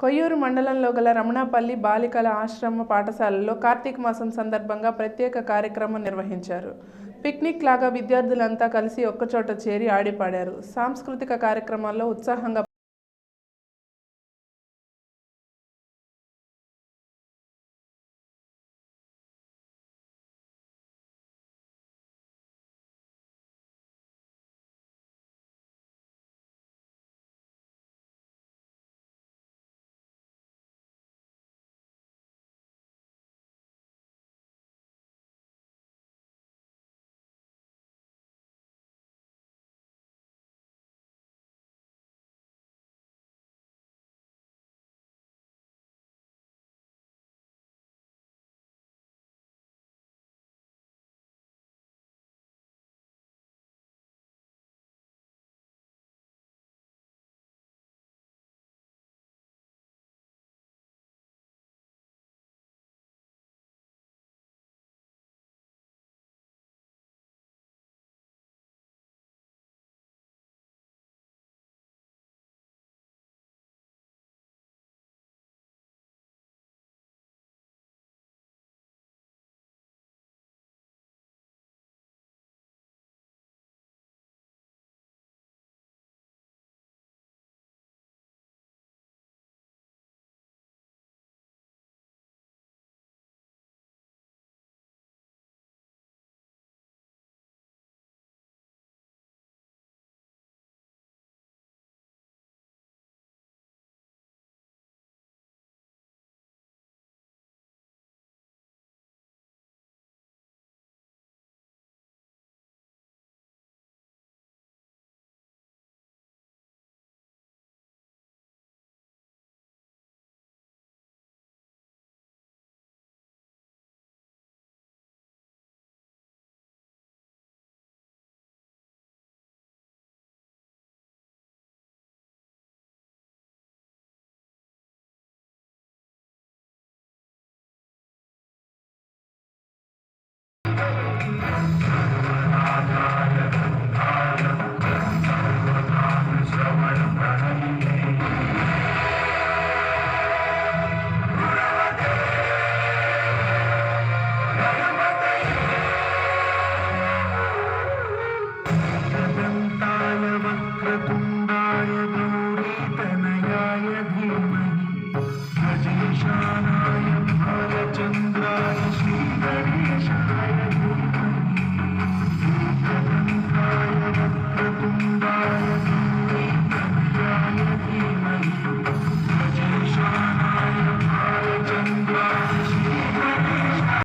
కొయ్యూరు మండలంలో గల రమణపల్లి బాలికల ఆశ్రమ పాఠశాలలో కార్తీక మాసం సందర్భంగా ప్రత్యేక కార్యక్రమం నిర్వహించారు. పిక్నిక్ లాగా విద్యార్థులంతా కలిసి ఒక్కచోట చేరి ఆడిపాడారు. సాంస్కృతిక కార్యక్రమాల్లో ఉత్సాహంగా